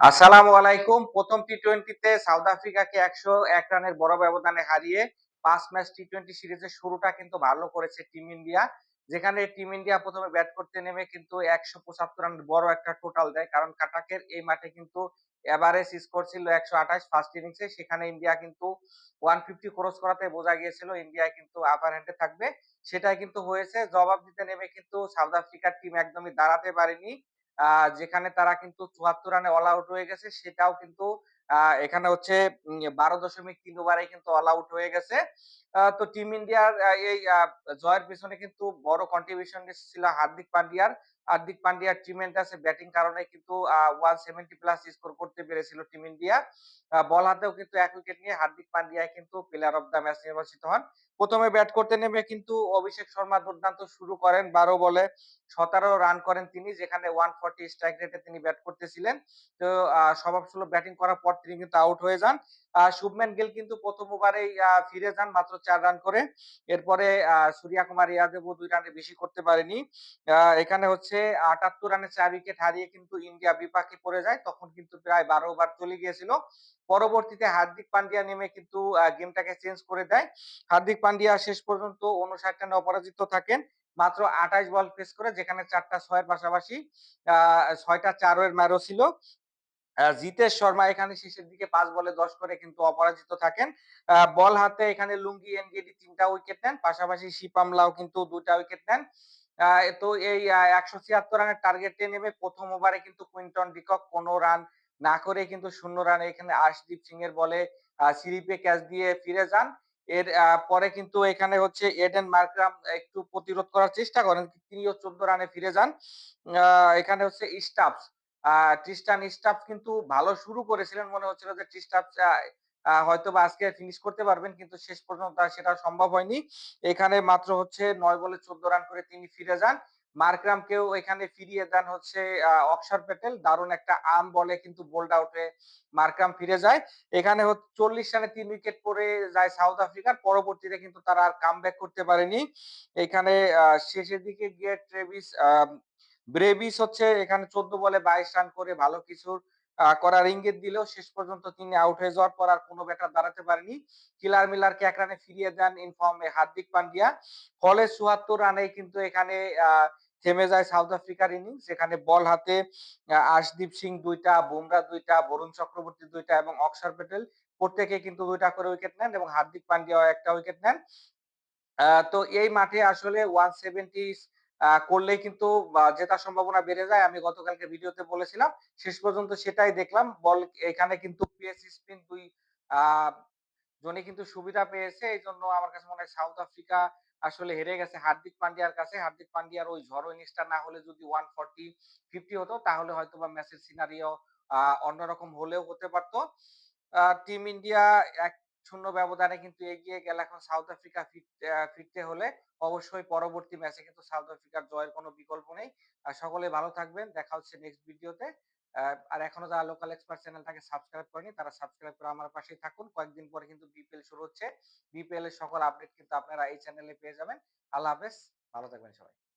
আসসালামু আলাইকুম। প্রথম টি টোয়েন্টিতে সাউথ আফ্রিকাকে একশো এক রানের বড় ব্যবধানে হারিয়ে পাঁচ ম্যাচ টি টোয়েন্টি সিরিজের শুরুটা কিন্তু ভালো করেছে টিম ইন্ডিয়া যেখানে টিম ইন্ডিয়া প্রথমে ব্যাট করতে নেমে কিন্তু একশো পঁচাত্তর রান বড় একটা টোটাল দেয়। কারণ কাটাকের এই মাঠে কিন্তু এভারেজ স্কোর ছিল একশো আঠাশ ফার্স্ট ইনিংসে সেখানে ইন্ডিয়া কিন্তু ওয়ান ফিফটি ক্রস করাতে বোঝা গিয়েছিল। ইন্ডিয়া কিন্তু আপার হ্যান্ডে থাকবে। সেটাই কিন্তু হয়েছে। জবাব দিতে নেমে কিন্তু সাউথ আফ্রিকার টিম একদমই দাঁড়াতে পারেনি। যেখানে তারা কিন্তু চুয়াত্তর রানে অল আউট হয়ে গেছে, সেটাও কিন্তু এখানে হচ্ছে বারো দশমিক তিন ওভারে কিন্তু অল আউট হয়ে গেছে। তো টিম ইন্ডিয়ার এই জয়ের পিছনে কিন্তু বড় কন্ট্রিবিউশন ছিল হার্দিক পান্ডিয়ার। হার্দিক পান্ডিয়ার ট্রিমেন্ডাস ব্যাটিং কারণে কিন্তু ওয়ান সেভেন্টি প্লাস স্কোর করতে পেরেছিল টিম ইন্ডিয়া। বল হাতেও কিন্তু এক উইকেট নিয়ে হার্দিক পান্ডিয়া কিন্তু প্লেয়ার অফ দ্য ম্যাচ নির্বাচিত হন। প্রথমে ব্যাট করতে নেমে কিন্তু অভিষেক শর্মা দুর্দান্ত শুরু করেন বারো বলে। সতেরো রান করেন তিনি, যেখানে ওয়ান ফর্টি স্ট্রাইক রেটে তিনি ব্যাট করতেছিলেন। তো স্বভাবসুলভ ব্যাটিং করার পর তিনি কিন্তু আউট হয়ে যান। শুভম্যান গিল কিন্তু প্রথম ওভারেই ফিরে যান মাত্র চার রান করে। এরপরে সূর্যা কুমার ইয়াদবও দুই রানে বেশি করতে পারেনি। এখানে হচ্ছে আটাত্তর রানে চার উইকেট হারিয়ে কিন্তু ইন্ডিয়া বিপাকে পড়ে যায়। তখন কিন্তু প্রায় বারো ওভার চলে গিয়েছিল। পরবর্তীতে হার্দিক পান্ডিয়া নেমে কিন্তু গেমটাকে চেঞ্জ করে দেয়। হার্দিক পান্ডিয়া শেষ পর্যন্ত উনষাট রানে অপরাজিত থাকেন। মাত্র আঠাইশ বল ফেস করে যেখানে চারটা ছয়ের পাশাপাশি ছয়টা চারের ম্যারও ছিল। জিতেশ শর্মা এখানে শেষের দিকে পাঁচ বলে দশ করে কিন্তু অপরাজিত থাকেন। বল হাতে এখানে লুঙ্গি, এনগেডি তিনটা উইকেট নেন। পাশাপাশি শিপামলাও কিন্তু দুটা উইকেট নেন। তো এই একশো ছিয়াত্তর রানের টার্গেটে নেমে প্রথম ওভারে কিন্তু কুইন্টন ডিকক কোনো রান না করে কিন্তু শূন্য রানে এখানে আশদীপ সিং এর বলে সিরিপে ক্যাচ দিয়ে ফিরে যান। এর পরে কিন্তু এখানে হচ্ছে এডেন মার্করাম একটু প্রতিরোধ করার চেষ্টা করেন, তিনিও চোদ্দ রানে ফিরে যান। এখানে হচ্ছে স্টাফস ট্রিস্টান স্টাফ কিন্তু ভালো শুরু করেছিলেন, মনে হচ্ছিল যে ট্রিস্টাফ হয়তো বা আজকে ফিনিশ করতে পারবেন, কিন্তু শেষ পর্যন্ত সেটা সম্ভব হয়নি। এখানে মাত্র হচ্ছে নয় বলে চোদ্দ রান করে তিনি ফিরে যান। মার্করামকেও এখানে ফিরিয়ে দেন হচ্ছে অক্ষর প্যাটেল দারুণ একটা আর্ম বলে কিন্তু বোল্ড আউটে মার্করাম ফিরে যায়। এখানে চল্লিশ রানে তিন উইকেট পরে যায় সাউথ আফ্রিকার। পরবর্তীতে কিন্তু তারা আর কাম করতে পারেনি। এখানে শেষের দিকে গিয়ে ট্রেভিস ব্রেভিস হচ্ছে এখানে চোদ্দ বলে বাইশ রান করে ভালো কিছুর করার ইঙ্গিত দিলেও শেষ পর্যন্ত তিনি আউট হয়ে যাওয়ার পর আর কোনো ব্যাটার দাঁড়াতে পারেনি। কিলার মিলারকে এক রানে ফিরিয়ে দেন ইনফর্মে হার্দিক পান্ডিয়া। ফলে চুয়াত্তর রানে কিন্তু এখানে থেমে যায় সাউথ আফ্রিকার ইনিংস এখানে বল হাতে আশদীপ সিং দুইটা, বুমরা দুইটা, বরুণ চক্রবর্তী দুইটা এবং অক্ষর প্যাটেল প্রত্যেকে কিন্তু দুইটা করে উইকেট নেন এবং হার্দিক পান্ডিয়া একটা উইকেট নেন। তো এই মাঠে আসলে ওয়ান সেভেন্টি করলেই কিন্তু জেতার সম্ভাবনা বেড়ে যায়। আমি গতকালকে ভিডিওতে বলেছিলাম, শেষ পর্যন্ত সেটাই দেখলাম। বল এখানে কিন্তু পিএস স্পিন দুই জনে কিন্তু সুবিধা পেয়েছে। এই জন্য আমার কাছে মনে হয় সাউথ আফ্রিকা আসলে হেরে গেছে। হার্দিক পান্ডিয়ার কাছে। হার্দিক পান্ডিয়ার ওই ঝড়ো ইনিংসটা না হলে যদি ওয়ান ফর্টি ফিফটি হতো, তাহলে হয়তো বা ম্যাচের সিনারিও অন্যরকম হলেও হতে পারতো। টিম ইন্ডিয়া এক শূন্য ব্যবধানে কিন্তু এগিয়ে গেল এখন সাউথ আফ্রিকা ফিরতে হলে। অবশ্যই পরবর্তী ম্যাচে কিন্তু সাউথ আফ্রিকার জয়ের কোনো বিকল্প নেই। সকলে ভালো থাকবেন। দেখা হচ্ছে নেক্সট ভিডিওতে আর এখনও যারা লোকাল এক্সপার্ট চ্যানেল থাকে সাবস্ক্রাইব করেনি, তারা সাবস্ক্রাইব করে আমার পাশেই থাকুন। কয়েকদিন পরে কিন্তু বিপিএল শুরু হচ্ছে। বিপিএল এর সকল আপডেট কিন্তু আপনারা এই চ্যানেলে পেয়ে যাবেন। আল্লাহ হাফেজ। ভালো থাকবেন সবাই।